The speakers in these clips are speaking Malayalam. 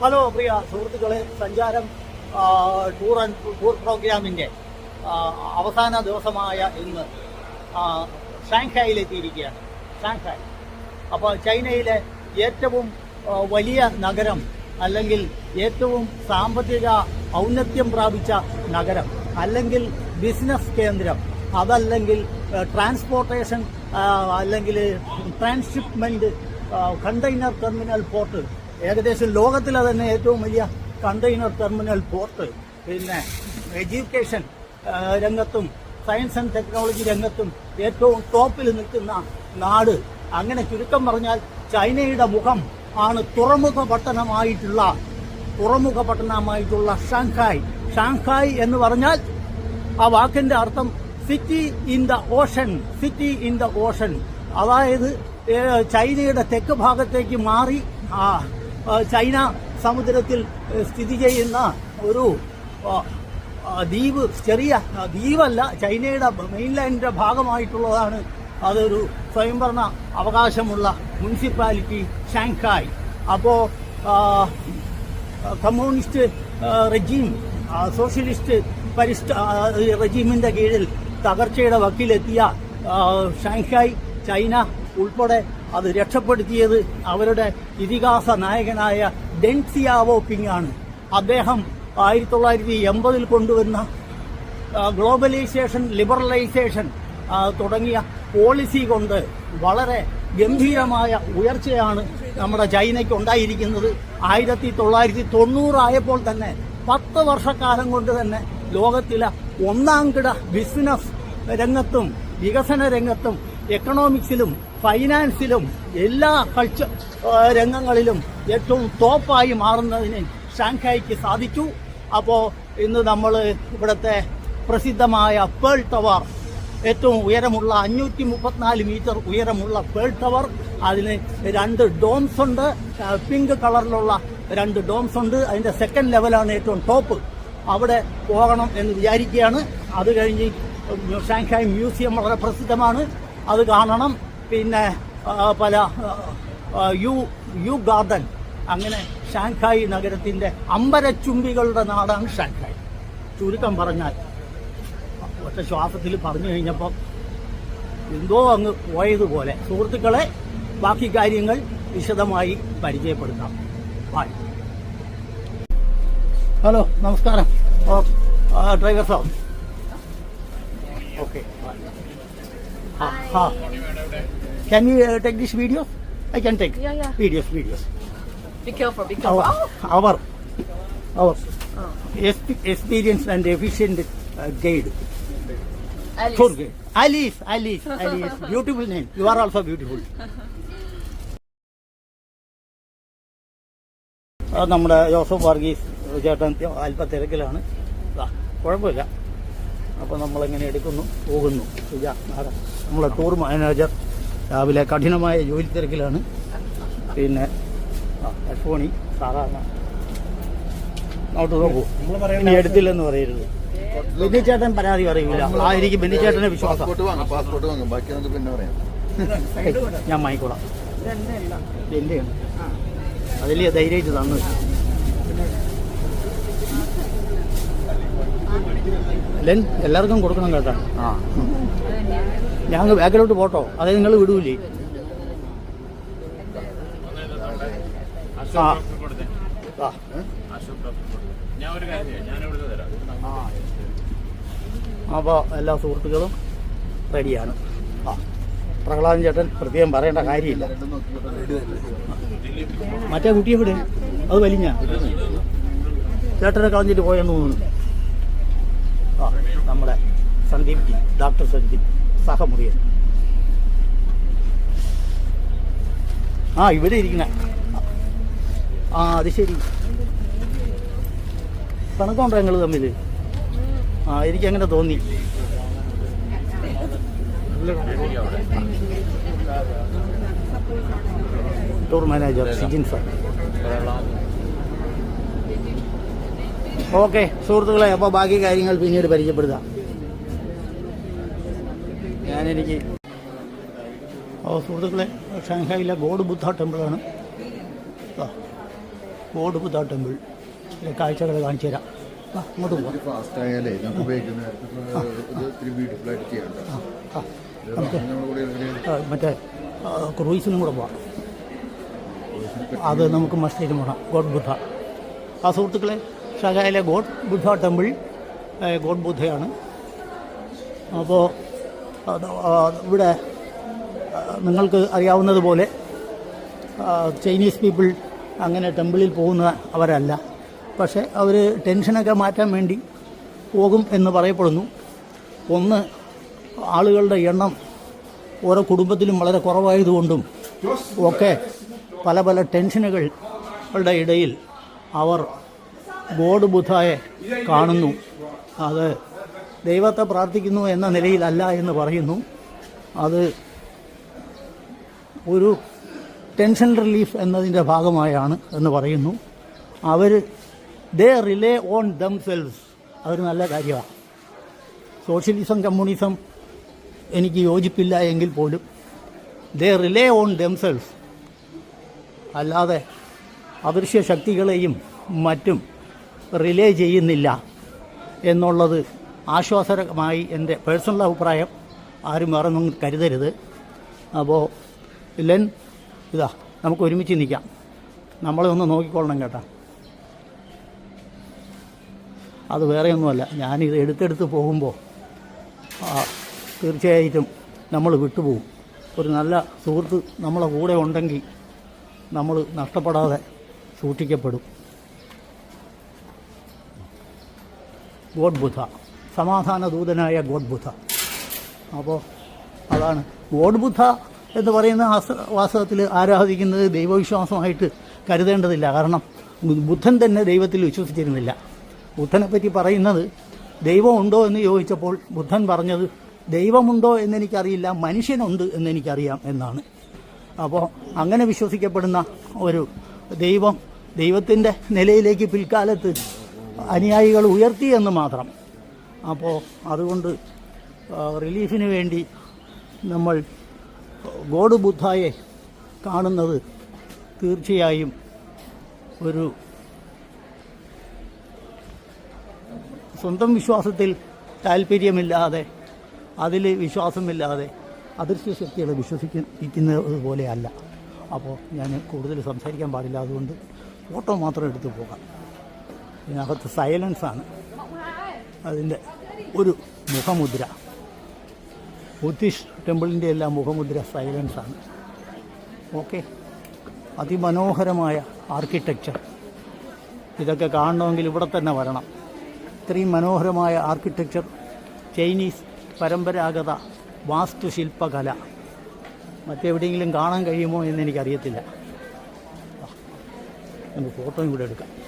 ഹലോ പ്രിയ സുഹൃത്തുക്കളെ സഞ്ചാരം ടൂർ ആൻഡ് ടൂർ പ്രോഗ്രാമിന്റെ അവസാന ദിവസമായ ഇന്ന് ഷാങ്ഹായിലെത്തിയിരിക്കുകയാണ്. ഷാങ്ഹായ്. അപ്പോൾ ചൈനയിലെ ഏറ്റവും വലിയ നഗരം അല്ലെങ്കിൽ ഏറ്റവും സാമ്പത്തിക ഔന്നത്യം പ്രാപിച്ച നഗരം അല്ലെങ്കിൽ ബിസിനസ് കേന്ദ്രം അതല്ലെങ്കിൽ ട്രാൻസ്പോർട്ടേഷൻ അല്ലെങ്കിൽ ട്രാൻസ്ഷിപ്മെന്റ് കണ്ടെയ്നർ ടെർമിനൽ പോർട്ട് ഏകദേശം ലോകത്തിലെ തന്നെ ഏറ്റവും വലിയ കണ്ടെയ്നർ ടെർമിനൽ പോർട്ട് പിന്നെ എഡ്യൂക്കേഷൻ രംഗത്തും സയൻസ് ആൻഡ് ടെക്നോളജി രംഗത്തും ഏറ്റവും ടോപ്പിൽ നിൽക്കുന്ന നാട്. അങ്ങനെ ചുരുക്കം പറഞ്ഞാൽ ചൈനയുടെ മുഖം ആണ് തുറമുഖ പട്ടണമായിട്ടുള്ള തുറമുഖ പട്ടണമായിട്ടുള്ള ഷാങ്ഹായ്. ഷാങ്ഹായ് എന്ന് പറഞ്ഞാൽ ആ വാക്കിന്റെ അർത്ഥം city in the ocean city in the ocean അതായത് ചൈനയുടെ തെക്ക് ഭാഗത്തേക്ക് മാറി ആ, ചൈന സമുദ്രത്തിൽ സ്ഥിതി ചെയ്യുന്ന ഒരു ദ്വീപ് ചെറിയ ദ്വീപല്ല ചൈനയുടെ മെയിൻലാൻഡിന്റെ ഭാഗമായിട്ടുള്ളതാണ് അതൊരു സ്വയംഭരണ അവകാശമുള്ള മുനിസിപ്പാലിറ്റി ഷാങ്ഹായ്. അപ്പോൾ കമ്മ്യൂണിസ്റ്റ് റെജീം സോഷ്യലിസ്റ്റ് പരിഷ്ഠ റെജീമിന്റെ കീഴിൽ തകർച്ചയുടെ വക്കിലെത്തിയ ഷാങ്ഹായ് ചൈന ഉൾപ്പെടെ അത് രക്ഷപ്പെടുത്തിയത് അവരുടെ ഇതിഹാസ നായകനായ ഡെൻസിയാവോ കിങ് ആണ്. അദ്ദേഹം ആയിരത്തി തൊള്ളായിരത്തി എൺപതിൽ കൊണ്ടുവന്ന ഗ്ലോബലൈസേഷൻ ലിബറലൈസേഷൻ തുടങ്ങിയ പോളിസി കൊണ്ട് വളരെ ഗംഭീരമായ ഉയർച്ചയാണ് നമ്മുടെ ചൈനയ്ക്ക് ഉണ്ടായിരിക്കുന്നത്. ആയിരത്തി തൊള്ളായിരത്തി തൊണ്ണൂറായപ്പോൾ തന്നെ പത്ത് വർഷക്കാലം കൊണ്ട് തന്നെ ലോകത്തിലെ ഒന്നാം കിട ബിസിനസ് രംഗത്തും വികസന രംഗത്തും എക്കണോമിക്സിലും ഫൈനാൻസിലും എല്ലാ കൾച്ചർ രംഗങ്ങളിലും ഏറ്റവും ടോപ്പായി മാറുന്നതിന് ഷാങ്ഹായിക്ക് സാധിച്ചു. അപ്പോൾ ഇന്ന് നമ്മൾ ഇവിടുത്തെ പ്രസിദ്ധമായ പേൾ ടവർ ഏറ്റവും ഉയരമുള്ള അഞ്ഞൂറ്റി മുപ്പത്തിനാല് മീറ്റർ ഉയരമുള്ള പേൾ ടവർ അതിന് രണ്ട് ഡോംസ് ഉണ്ട്. പിങ്ക് കളറിലുള്ള രണ്ട് ഡോംസ് ഉണ്ട്. അതിന്റെ സെക്കൻഡ് ലെവലാണ് ഏറ്റവും ടോപ്പ് അവിടെ പോകണം എന്ന് വിചാരിക്കുകയാണ്. അത് കഴിഞ്ഞ് ഷാങ്ഹായ് മ്യൂസിയം വളരെ പ്രസിദ്ധമാണ്. അത് കാണണം. പിന്നെ ആ, പല ആ, ആ, യു യു ഗാർഡൻ അങ്ങനെ ഷാങ്ഹായ് നഗരത്തിന്റെ അമ്പരച്ചുംബികളുടെ നാടാണ് ഷാങ്ഹായ്. ചുരുക്കം പറഞ്ഞാൽ ഒറ്റ ശ്വാസത്തിൽ പറഞ്ഞു കഴിഞ്ഞപ്പോൾ എന്തോ അങ്ങ് പോയതുപോലെ. സുഹൃത്തുക്കളെ ബാക്കി കാര്യങ്ങൾ വിശദമായി പരിചയപ്പെടുത്താം. ബായ്. ഹലോ നമസ്കാരം. ഓ driver saab okay can uh, take this video? I can take Yeah, yeah. videos, videos. Be careful, be careful. our Oh, our our oh. exp- experienced and efficient uh, guide Alice. tour guide alice alice alice beautiful name you are also beautiful Our നമ്മുടെ ജോസഫ് വർഗീസ് ചേട്ടൻ അല്പ തിരക്കിലാണ് ദാ, കുഴപ്പമില്ല അപ്പോൾ നമ്മളിങ്ങനെ എടുക്കുന്നു പോകുന്നു സുജ നാടൻ നമ്മളെ ടൂർ മാനേജർ രാവിലെ കഠിനമായ ജോലി തിരക്കിലാണ്. പിന്നെ അൽഫോണി സാധാരണ. നോട്ട് നോക്കൂ. ഇനി എടുത്തില്ലെന്ന് പറയരുത്. ബെന്നിച്ചേട്ടൻ പരാതി പറയൂല. ആ എനിക്ക് ബെന്നിച്ചേട്ടനെ വിശ്വാസം ഞാൻ വാങ്ങിക്കോളാം. എന്റെയാണ് അതിൽ ധൈര്യമായിട്ട് തന്നു. ലെൻ എല്ലാവർക്കും കൊടുക്കണം കേട്ടോ. ആ. ഞങ്ങൾ ബാക്കിലോട്ട് പോട്ടോ. അതായത് നിങ്ങൾ വിടൂലേ. ആ. അപ്പോൾ എല്ലാ സുഹൃത്തുക്കളും റെഡിയാണ്. ആ. പ്രഹ്ലാദൻ ചേട്ടൻ പ്രത്യേകം പറയേണ്ട കാര്യമില്ല. മറ്റേ കുട്ടിയെ വിട്. അത് വലിഞ്ഞ. ചേട്ടനെ കളഞ്ഞിട്ട് പോയെന്ന് തോന്നുന്നു. ആ. നമ്മുടെ സന്ദീപ് ജി ഡോക്ടർ സന്ദീപ്. സഹമുറിയൻ ആ ഇവിടെ ഇരിക്കണ ആ അത് ശരി. കണക്കുണ്ടോ ഞങ്ങൾ തമ്മിൽ ആ എനിക്ക് അങ്ങനെ തോന്നി. Tour manager Sijin sir. Okay സുഹൃത്തുക്കളെ അപ്പോൾ ബാക്കി കാര്യങ്ങൾ പിന്നീട് പരിചയപ്പെടുത്താം. ഞാനെനിക്ക് ഓ സുഹൃത്തുക്കളെ ഷാങ്ഹായിലെ ഗോഡ് ബുദ്ധ ടെമ്പിളാണ്. ആ ഗോഡ് ബുദ്ധ ടെമ്പിൾ. കാഴ്ചകൾ കാണിച്ചു തരാം. ആ, അങ്ങോട്ട് പോവാം. ഫാസ്റ്റ് ആയാലേ നമുക്ക് ഉപയോഗിക്കുന്ന മറ്റേ ക്രൂയിസിനും കൂടെ പോവാം. അത് നമുക്ക് മസ്റ്റിനും പോകണം ഗോഡ് ബുദ്ധ. ആ സുഹൃത്തുക്കളെ ഷാങ്ഹായിലെ ഗോഡ് ബുദ്ധ ടെമ്പിൾ ഗോഡ് ബുദ്ധയാണ്. അപ്പോൾ ഇവിടെ നിങ്ങൾക്ക് അറിയാവുന്നതുപോലെ ചൈനീസ് പീപ്പിൾ അങ്ങനെ ടെമ്പിളിൽ പോകുന്ന അവരല്ല. പക്ഷേ അവർ ടെൻഷനൊക്കെ മാറ്റാൻ വേണ്ടി പോകും എന്ന് പറയപ്പെടുന്നു. ഒന്ന് ആളുകളുടെ എണ്ണം ഓരോ കുടുംബത്തിലും വളരെ കുറവായതുകൊണ്ടും ഒക്കെ പല പല ടെൻഷനുകളുടെ ഇടയിൽ അവർ ഗോഡ് ബുദ്ധയെ കാണുന്നു. അത് ദൈവത്തെ പ്രാർത്ഥിക്കുന്നു എന്ന നിലയിലല്ല എന്ന് പറയുന്നു. അത് ഒരു ടെൻഷൻ റിലീഫ് എന്നതിന്റെ ഭാഗമായാണ് എന്ന് പറയുന്നു. അവർ ദേ റിലേ ഓൺ ദംസെൽസ് അതൊരു നല്ല കാര്യമാണ്. സോഷ്യലിസം കമ്മ്യൂണിസം എനിക്ക് യോജിപ്പില്ല എങ്കിൽ പോലും ദേ റിലേ ഓൺ ദംസെൽസ് അല്ലാതെ അദൃശ്യ ശക്തികളെയും മറ്റും റിലേ ചെയ്യുന്നില്ല എന്നുള്ളത് ആശ്വാസകരമായി എന്റെ പേഴ്സണൽ അഭിപ്രായം ആരും വേറെ ഒന്നും കരുതരുത്. അപ്പോൾ ലെൻ ഇതാ നമുക്ക് ഒരുമിച്ച് നിൽക്കാം. നമ്മളൊന്ന് നോക്കിക്കൊള്ളണം കേട്ടോ. അത് വേറെയൊന്നുമല്ല ഞാനിത് എടുത്തെടുത്ത് പോകുമ്പോൾ തീർച്ചയായിട്ടും നമ്മൾ വിട്ടുപോകും. ഒരു നല്ല സുഹൃത്ത് നമ്മളെ കൂടെ ഉണ്ടെങ്കിൽ നമ്മൾ നഷ്ടപ്പെടാതെ സൂക്ഷിക്കപ്പെടും. ഗോഡ് ബുദ്ധ. സമാധാന ദൂതനായ ഗോഡ്ബുദ്ധ അപ്പോൾ അതാണ്. ഗോഡ്ബുദ്ധ എന്ന് പറയുന്ന വാസ്തവത്തിൽ ആരാധിക്കുന്നത് ദൈവവിശ്വാസമായിട്ട് കരുതേണ്ടതില്ല. കാരണം ബുദ്ധൻ തന്നെ ദൈവത്തിൽ വിശ്വസിച്ചിരുന്നില്ല. ബുദ്ധനെ പറ്റി പറയുന്നത് ദൈവമുണ്ടോ എന്ന് ചോദിച്ചപ്പോൾ ബുദ്ധൻ പറഞ്ഞത് ദൈവമുണ്ടോ എന്നെനിക്കറിയില്ല മനുഷ്യനുണ്ട് എന്നെനിക്കറിയാം എന്നാണ്. അപ്പോൾ അങ്ങനെ വിശ്വസിക്കപ്പെടുന്ന ഒരു ദൈവം ദൈവത്തിന്റെ നിലയിലേക്ക് പിൽക്കാലത്ത് അനുയായികൾ ഉയർത്തി എന്ന് മാത്രം. അപ്പോൾ അതുകൊണ്ട് റിലീഫിന് വേണ്ടി നമ്മൾ ഗോഡ് ബുദ്ധായെ കാണുന്നത് തീർച്ചയായും ഒരു സ്വന്തം വിശ്വാസത്തിൽ താല്പര്യമില്ലാതെ അതിൽ വിശ്വാസമില്ലാതെ അദൃശ്യ ശക്തികളെ വിശ്വസിക്കുന്നത് പോലെയല്ല. അപ്പോൾ ഞാൻ കൂടുതൽ സംസാരിക്കാൻ പാടില്ല. അതുകൊണ്ട് ഫോട്ടോ മാത്രം എടുത്തു പോകാം. ഇതിനകത്ത് സൈലൻസാണ്. അതിന്റെ ഒരു മുഖമുദ്ര. ബുദ്ധിസ്റ്റ് ടെമ്പിളിന്റെ എല്ലാം മുഖമുദ്ര സൈലൻസാണ്. ഓക്കെ? അതിമനോഹരമായ ആർക്കിടെക്ചർ. ഇതൊക്കെ കാണണമെങ്കിൽ ഇവിടെ തന്നെ വരണം. ഇത്രയും മനോഹരമായ ആർക്കിടെക്ചർ ചൈനീസ് പരമ്പരാഗത വാസ്തുശില്പകല. മറ്റെവിടെയെങ്കിലും കാണാൻ കഴിയുമോ എന്ന് എനിക്കറിയത്തില്ല. നമുക്ക് ഫോട്ടോയും കൂടെ എടുക്കാം.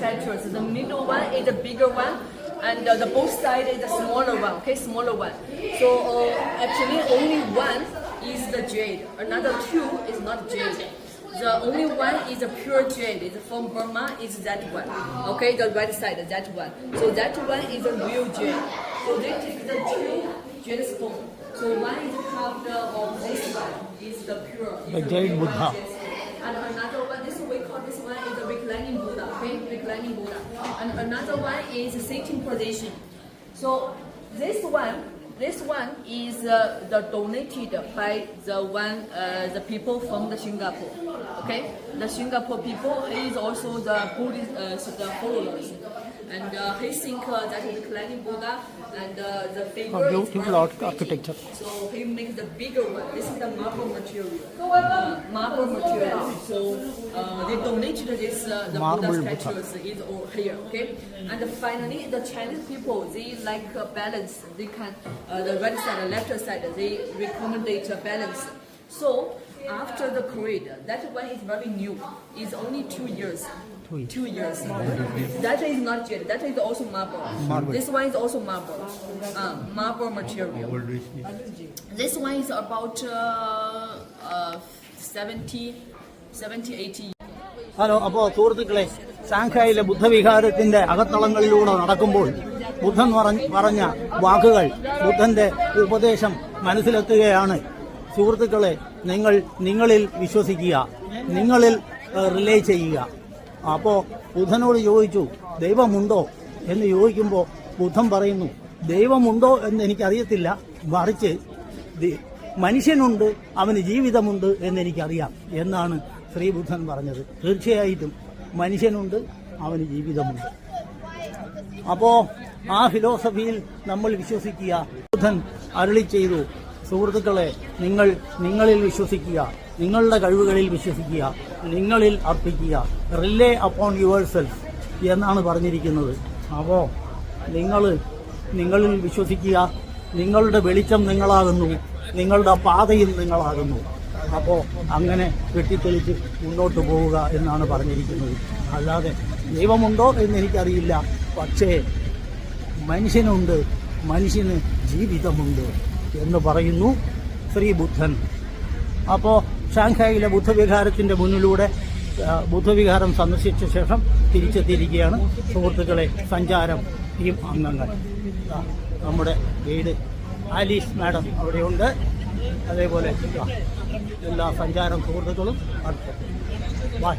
Statues. The middle one is the bigger one, and uh, the both side is the smaller one, okay, smaller one. So uh, actually, only one is the jade. Another two is not jade. The only one is a pure jade. It's from Burma. Is that one? Okay, the right side, that one. So that one is a real jade. So they take the two jade stone. So one is carved of this one is the pure. The jade Buddha. Yes. And another one, this we call this one is a reclining Buddha, okay? Reclining Buddha. And another one is sitting position. So this one, this one is uh, the donated by the one, uh, the people from the Singapore, okay? The Singapore people, is also the Buddhist, uh, the followers. And uh, he think uh, that reclining Buddha and uh, the figure is beautiful very arch- pretty. architecture. So he makes the bigger one. This is the marble material. Uh, marble material. So uh, they donated this uh, the Marble Buddha Buddha. statues is all here. Okay. And finally, the Chinese people they like uh, balance. They can uh, the right side, the left side. They recommendate a balance. So after the Korea, that one is very new. It's only two years. Two years. Two years. That is not jet. That is also marble. Marble. This one is also marble. Uh, marble material. This one is about uh, uh, 70, 70, 80 hello അപ്പോൾ സുഹൃത്തുക്കളെ ഷാങ്ഹായിലെ ബുദ്ധവിഹാരത്തിന്റെ അകത്തളങ്ങളിലൂടെ നടക്കുമ്പോൾ ബുദ്ധൻ പറഞ്ഞ പറഞ്ഞ വാക്കുകൾ ബുദ്ധന്റെ ഉപദേശം മനസ്സിലെത്തുകയാണ് സുഹൃത്തുക്കളെ നിങ്ങൾ നിങ്ങളിൽ വിശ്വസിക്കുക നിങ്ങളിൽ റിലേ ചെയ്യുക അപ്പോൾ ബുധനോട് ചോദിച്ചു ദൈവമുണ്ടോ? എന്ന് ചോദിക്കുമ്പോൾ ബുദ്ധൻ പറയുന്നു ദൈവമുണ്ടോ എന്ന് എനിക്കറിയത്തില്ല. മറിച്ച് മനുഷ്യനുണ്ട് അവന് ജീവിതമുണ്ട് എന്ന് എന്നെനിക്കറിയാം എന്നാണ് ശ്രീബുദ്ധൻ പറഞ്ഞത്. തീർച്ചയായിട്ടും മനുഷ്യനുണ്ട് അവന് ജീവിതമുണ്ട്. അപ്പോ ആ ഫിലോസഫിയിൽ നമ്മൾ വിശ്വസിക്കുക ബുദ്ധൻ അരുളി ചെയ്തു സുഹൃത്തുക്കളെ നിങ്ങൾ നിങ്ങളിൽ വിശ്വസിക്കുക. നിങ്ങളുടെ കഴിവുകളിൽ വിശ്വസിക്കുക. നിങ്ങളിൽ അർപ്പിക്കുക. റിലേ അപ്പോൺ യുവർ സെൽഫ് എന്നാണ് പറഞ്ഞിരിക്കുന്നത്. അപ്പോൾ നിങ്ങൾ നിങ്ങളിൽ വിശ്വസിക്കുക. നിങ്ങളുടെ വെളിച്ചം നിങ്ങളാകുന്നു. നിങ്ങളുടെ പാതയും നിങ്ങളാകുന്നു. അപ്പോൾ അങ്ങനെ വെട്ടിത്തെളിച്ച് മുന്നോട്ട് പോവുക എന്നാണ് പറഞ്ഞിരിക്കുന്നത്. അല്ലാതെ ദൈവമുണ്ടോ എന്ന് എനിക്കറിയില്ല. പക്ഷേ മനുഷ്യനുണ്ട്. മനുഷ്യന് ജീവിതമുണ്ട്. എന്ന് പറയുന്നു ശ്രീ ബുദ്ധൻ അപ്പോൾ ഷാങ്ഹായിലെ ബുദ്ധവിഹാരത്തിന്റെ മുന്നിലൂടെ ബുദ്ധവിഹാരം സന്ദർശിച്ച ശേഷം തിരിച്ചെത്തിയിരിക്കുകയാണ് സുഹൃത്തുക്കളെ സഞ്ചാരം ടീം അംഗങ്ങൾ. നമ്മുടെ ഗൈഡ് ആലീസ് മാഡം അവിടെയുണ്ട്. അതേപോലെ എല്ലാ സഞ്ചാരം സുഹൃത്തുക്കളും അടുത്ത്. ബൈ